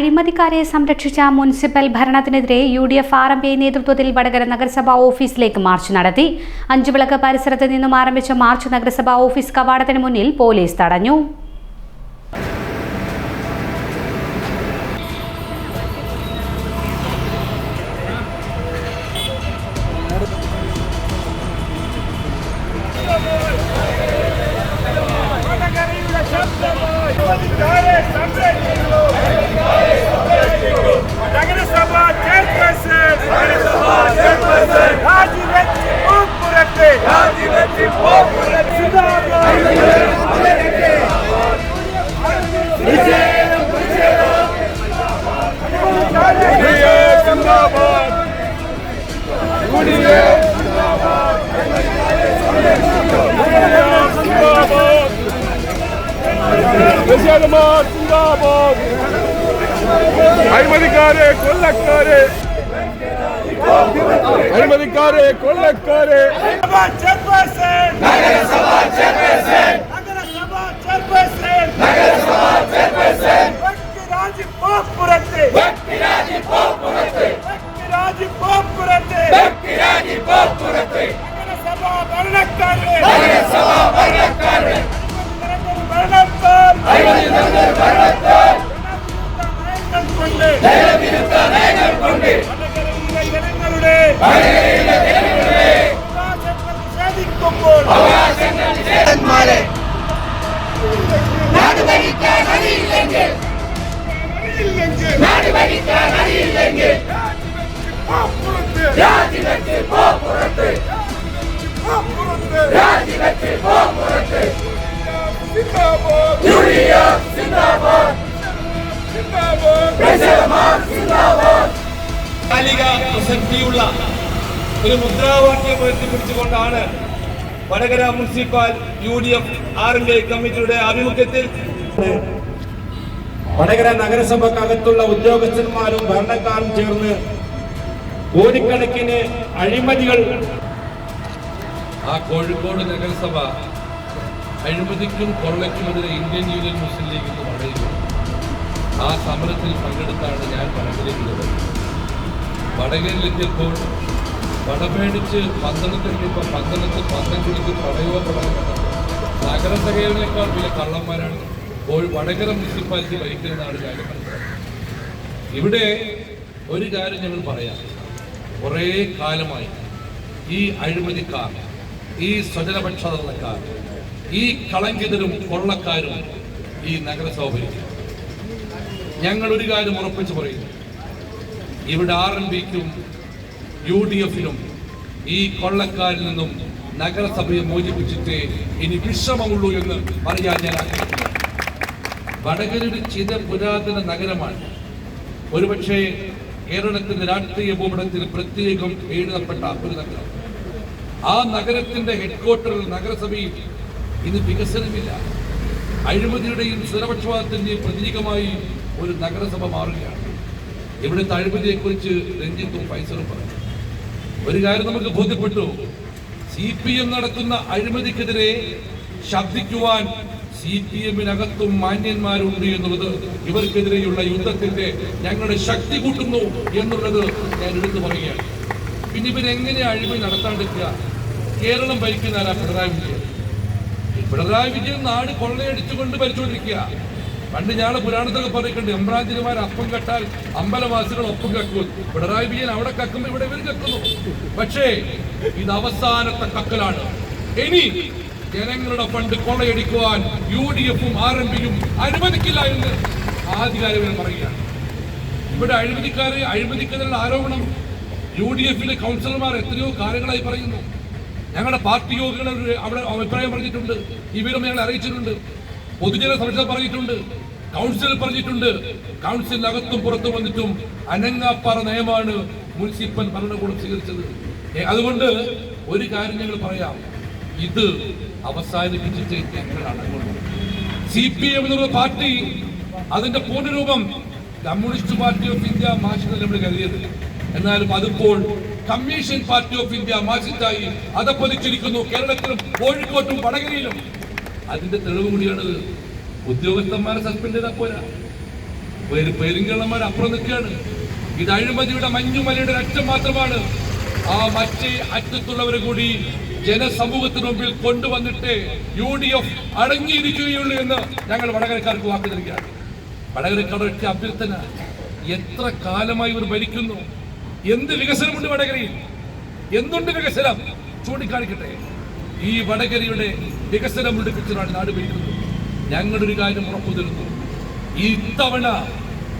അഴിമതിക്കാരെ സംരക്ഷിച്ച municipal ഭരണത്തിനെതിരെ U D F R M P നേതൃത്വത്തിൽ വടകര നഗരസഭാ ഓഫീസിലേക്ക് മാർച്ച് നടത്തി. അഞ്ചുവിളക്ക് പരിസരത്ത് നിന്നും ആരംഭിച്ച മാർച്ച് നഗരസഭാ ഓഫീസ് കവാടത്തിന് മുന്നിൽ പോലീസ് തടഞ്ഞു. സിന്ദാബാദ് സിന്ദാബാദ് സിന്ദാബാദ് അഴിമതിക്കാരെ കൊല്ലക്കാരെ അഴിമതിക്കാരെ കൊല്ലക്കാരെ ജനങ്ങളുടെ പ്രതിഷേധിക്കുമ്പോൾ നാട് ഭരിക്കാൻ അറിയില്ലെങ്കിൽ പ്രസക്തിയുള്ള ഒരു മുദ്രാവാക്യം ഉയർത്തിപ്പിടിച്ചുകൊണ്ടാണ് Vadakara municipal U D F R L കമ്മിറ്റിയുടെ ആഭിമുഖ്യത്തിൽ വടകര നഗരസഭക്കകത്തുള്ള ഉദ്യോഗസ്ഥന്മാരും ഭരണക്കാരും ചേർന്ന് കോടിക്കണക്കിന് അഴിമതികൾ ആ കോഴിക്കോട് നഗരസഭ അഴിമതിക്കും കൊള്ളയ്ക്കുമെതിരെ ഇന്ത്യൻ യൂണിയൻ മുസ്ലിം ലീഗ് എന്ന് പറയുന്നു ആ സമരത്തിൽ പങ്കെടുത്താണ് ഞാൻ വടകരയിലുള്ളത് വടകരയിലെത്തിയപ്പോൾ വടമേടിച്ച് പന്തളത്തെത്തിയപ്പോൾ പന്തളത്ത് പടയോ പടയോ നഗരസഭയിലേക്കാൾ വലിയ കള്ളന്മാരാണ് വടകര മുനിസിപ്പാലിറ്റി ഞാൻ മനസ്സിലാക്കുന്നത് ഇവിടെ ഒരു കാര്യം ഞങ്ങൾ പറയാം. കുറേ കാലമായി ഈ അഴിമതിക്കാർ ഈ സ്വജനപക്ഷതക്കാർ ഈ കളങ്കിതരും കൊള്ളക്കാരും ഈ നഗരസഭ ഭരിക്കും ഞങ്ങൾ ഒരു കാര്യം ഉറപ്പിച്ചു പറയുന്നു. ഇവിടെ ആർ എൻ പിക്കും യു ഡി എഫിനും ഈ കൊള്ളക്കാരിൽ നിന്നും നഗരസഭയെ മോചിപ്പിച്ചിട്ട് ഇനി വിഷമമുള്ളൂ എന്ന് പറയാൻ ഞാൻ ആഗ്രഹിക്കുന്നു. വടകര ഒരു ചിത പുരാതന നഗരമാണ്. ഒരുപക്ഷെ കേരളത്തിന്റെ രാഷ്ട്രീയ ഭൂപടത്തിൽ പ്രത്യേകം എഴുതപ്പെട്ട ഒരു നഗരം. ആ നഗരത്തിന്റെ ഹെഡ്ക്വാർട്ടറിൽ നഗരസഭയിൽ ഇന്ന് വികസനമില്ല. അഴിമതിയുടെയും സ്വരപക്ഷപാതത്തിന്റെയും പ്രതീകമായി ഒരു നഗരസഭ മാറുകയാണ്. ഇവിടുത്തെ അഴിമതിയെക്കുറിച്ച് രഞ്ജിത്തും ഫൈസറും പറഞ്ഞു. ഒരു കാര്യം നമുക്ക് ബോധ്യപ്പെട്ടു. സി പി എം നടത്തുന്ന അഴിമതിക്കെതിരെ ശബ്ദിക്കുവാൻ സി പി എമ്മിനകത്തും മാന്യന്മാരുണ്ട് എന്നുള്ളത് ഇവർക്കെതിരെയുള്ള യുദ്ധത്തിന്റെ ഞങ്ങളുടെ ശക്തി കൂട്ടുന്നു എന്നുള്ളത് ഞാൻ എടുത്തു പറയുകയാണ്. പിന്നെ ഇവരെങ്ങനെ അഴിമതി നടത്താണ്ടിരിക്കുക? കേരളം ഭരിക്കുന്ന ആരാ? പിണറായി വിജയൻ. പിണറായി വിജയൻ നാട് കൊള്ളയടിച്ചുകൊണ്ട് ഭരിച്ചുകൊണ്ടിരിക്കുക. പണ്ട് ഞാൻ പുരാണത്തൊക്കെ പറഞ്ഞിട്ടുണ്ട് എംബ്രാന്തിരിമാർ അപ്പം കെട്ടാൽ അമ്പലവാസികൾ ഒപ്പം കക്കും. പിണറായി വിജയൻ അവിടെ കക്കുമ്പോ ഇവിടെ ഇവർ കക്കുന്നു. പക്ഷേ ഇത് അവസാനത്തെ കക്കലാണ്. ഇനി ജനങ്ങളുടെ ഫണ്ട് കൊള്ളയടിക്കുവാൻ യു ഡി എഫും ആർ എം പിയും അനുവദിക്കില്ല എന്ന് ആധികാരികൾ പറയുകയാണ്. ഇവിടെ അഴിമതിക്കാരെ അഴിമതിക്കുന്നതിനുള്ള ആരോപണം യു ഡി എഫിലെ കൗൺസിലർമാർ എത്രയോ കാര്യങ്ങളായി പറയുന്നു. ഞങ്ങളുടെ പാർട്ടി യോഗികൾ അവിടെ അഭിപ്രായം പറഞ്ഞിട്ടുണ്ട്. ഇവരും ഞങ്ങൾ അറിയിച്ചിട്ടുണ്ട്. പൊതുജന സംരക്ഷണം പറഞ്ഞിട്ടുണ്ട്. കൗൺസിൽ പറഞ്ഞിട്ടുണ്ട്. കൗൺസിലിനകത്തും പുറത്തും വന്നിട്ടും അനങ്ങാപ്പാറ നയമാണ് മുനിസിപ്പൽ ഭരണകൂടം സ്വീകരിച്ചത്. അതുകൊണ്ട് ഒരു കാര്യം ഞങ്ങൾ പറയാം. ഇത് അവസാനിപ്പിച്ചിട്ട് ഞങ്ങൾ സി പി എം എന്നുള്ള പാർട്ടി അതിന്റെ പൂർണരൂപം Communist Party of India Marxist നമ്മൾ കരുതിയത്. എന്നാലും അതിപ്പോൾ കമ്മീഷൻ പാർട്ടി ഓഫ് ഇന്ത്യ മാർക്സിസ്റ്റായി അതപ്പതിച്ചിരിക്കുന്നു കേരളത്തിലും കോഴിക്കോട്ടും വടകരയിലും. അതിന്റെ തെളിവ് കൂടിയാണ് ഉദ്യോഗസ്ഥന്മാരെ സസ്പെൻഡ് ചെയ്താൽ പോരാ. പേര് അപ്പുറം നിൽക്കുകയാണ്. ഇത് അഴിമതിയുടെ മഞ്ഞുമലയുടെ അറ്റം മാത്രമാണ്. ആ മറ്റേ അറ്റത്തുള്ളവരെ കൂടി ജനസമൂഹത്തിന് മുമ്പിൽ കൊണ്ടുവന്നിട്ട് യു ഡി എഫ് അടങ്ങിയിരിക്കുകയുള്ളൂ എന്ന് ഞങ്ങൾ വടകരക്കാർക്ക് വാക്ക് നൽകുകയാണ് വടകരക്കാരുടെ അഭ്യർത്ഥന എത്ര കാലമായി ഇവർ ഭരിക്കുന്നു? എന്ത് വികസനമുണ്ട് വടകരയിൽ? എന്തുണ്ട് വികസനം? ചൂണ്ടിക്കാണിക്കട്ടെ. ഈ വടകരയുടെ വികസനം മുടിപ്പിച്ചതാണ് നാട് ഭരിക്കുന്നത്. ഞങ്ങളൊരു കാര്യം ഉറപ്പു തരുന്നു. ഇത്തവണ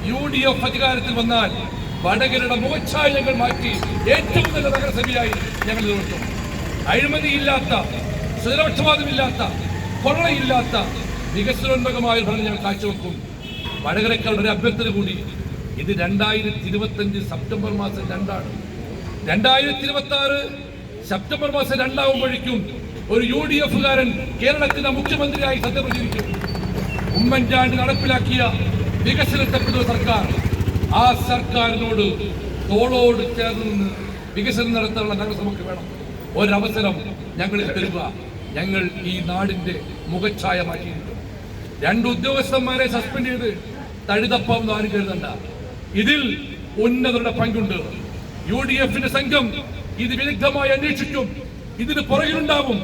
യു ഡി എഫ് അധികാരത്തിൽ വന്നാൽ വടകരയുടെ മുഖച്ഛായകൾ മാറ്റി ഏറ്റവും നല്ല നഗരസഭയായി ഞങ്ങൾ നിലനിർത്തും. അഴിമതിയില്ലാത്ത സ്വരപക്ഷപാതമില്ലാത്ത കൊള്ളയില്ലാത്ത വികസനോന്മകമായ ഭരണം ഞങ്ങൾ കാഴ്ചവെക്കും. വടകരക്കാരുടെ അഭ്യർത്ഥന കൂടി ഇത് രണ്ടായിരത്തി ഇരുപത്തി അഞ്ച് സെപ്റ്റംബർ മാസം രണ്ടാണ്. രണ്ടായിരത്തി ഇരുപത്തി ആറ് സെപ്റ്റംബർ മാസം രണ്ടാവുമ്പോഴേക്കും ഒരു യു ഡി എഫുകാരൻ കേരളത്തിന്റെ മുഖ്യമന്ത്രിയായി സത്യപ്രചരിക്കും ഉമ്മൻചാണ്ടി നടപ്പിലാക്കിയ വികസനത്തെപ്പെടുന്ന സർക്കാർ ആ സർക്കാരിനോട് തോളോട് ചേർന്ന് നിന്ന് വികസനം നടത്താനുള്ള നമുക്ക് വേണം. ഒരവസരം ഞങ്ങളിൽ തരുക. ഞങ്ങൾ ഈ നാടിന്റെ മുഖച്ഛായ മാറ്റിയിട്ടുണ്ട് രണ്ട് ഉദ്യോഗസ്ഥന്മാരെ സസ്പെൻഡ് ചെയ്ത് തഴുതപ്പം ആരും കരുതണ്ട. ഇതിൽ ഉന്നതരുടെ പങ്കുണ്ട്. യു ഡി എഫിന്റെ സംഘം ഇത് വിദഗ്ധമായി അന്വേഷിക്കും. ഇതിന് പുറകിലുണ്ടാവും.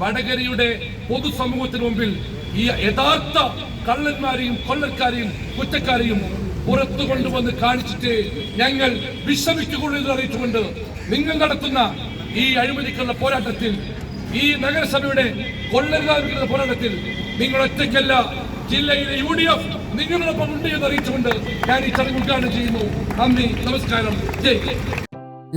വടകരയുടെ പൊതുസമൂഹത്തിന് മുമ്പിൽ ഈ യഥാർത്ഥ കള്ളന്മാരെയും കൊള്ളക്കാരെയും കുറ്റക്കാരെയും പുറത്തു കൊണ്ടുവന്ന് കാണിച്ചിട്ട് ഞങ്ങൾ വിശ്രമിക്കുള്ളൂ എന്ന് അറിയിച്ചുകൊണ്ട് നിങ്ങൾ നടത്തുന്ന ഈ അഴിമതിക്കുള്ള പോരാട്ടത്തിൽ ഈ നഗരസഭയുടെ കൊള്ളരുതാതിരിക്കുന്ന പോരാട്ടത്തിൽ നിങ്ങൾ ഒറ്റയ്ക്കല്ല ജില്ലയിലെ യു ഡി എഫ് നിങ്ങളോടൊപ്പം ഉണ്ട് എന്ന് അറിയിച്ചുകൊണ്ട് ഞാൻ ഈ ചടങ്ങ് ഉദ്ഘാടനം ചെയ്യുന്നു. നന്ദി നമസ്കാരം. ജയ്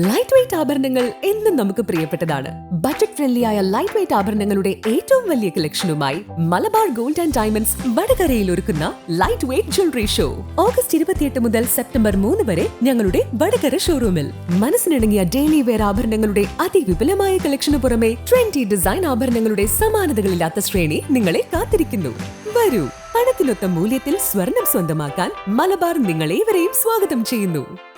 ലൈറ്റ് വെയിറ്റ് ആഭരണങ്ങൾ എന്നും നമുക്ക് പ്രിയപ്പെട്ടതാണ്. ബജറ്റ് ഫ്രണ്ട്ലി ആയ ലൈറ്റ് വെയിറ്റ് ആഭരണങ്ങളുടെ ഏറ്റവും വലിയ കളക്ഷനുമായി മലബാർ ഗോൾഡ് ആൻഡ് ഡയമണ്ട്സ് വടകരയിൽ ഒരുക്കുന്ന light weight jewellery show August ഇരുപത്തിയെട്ട് മുതൽ സെപ്റ്റംബർ മൂന്ന് വരെ ഞങ്ങളുടെ വടകര ഷോറൂമിൽ മനസ്സിനിണങ്ങിയ ഡെയിലി വെയർ ആഭരണങ്ങളുടെ അതിവിപുലമായ കളക്ഷനു പുറമെ ട്വന്റി ഡിസൈൻ ആഭരണങ്ങളുടെ സമാനതകളില്ലാത്ത ശ്രേണി നിങ്ങളെ കാത്തിരിക്കുന്നു. വരൂ. പണത്തിനൊത്ത മൂല്യത്തിൽ സ്വർണം സ്വന്തമാക്കാൻ മലബാർ നിങ്ങളേവരെയും സ്വാഗതം ചെയ്യുന്നു.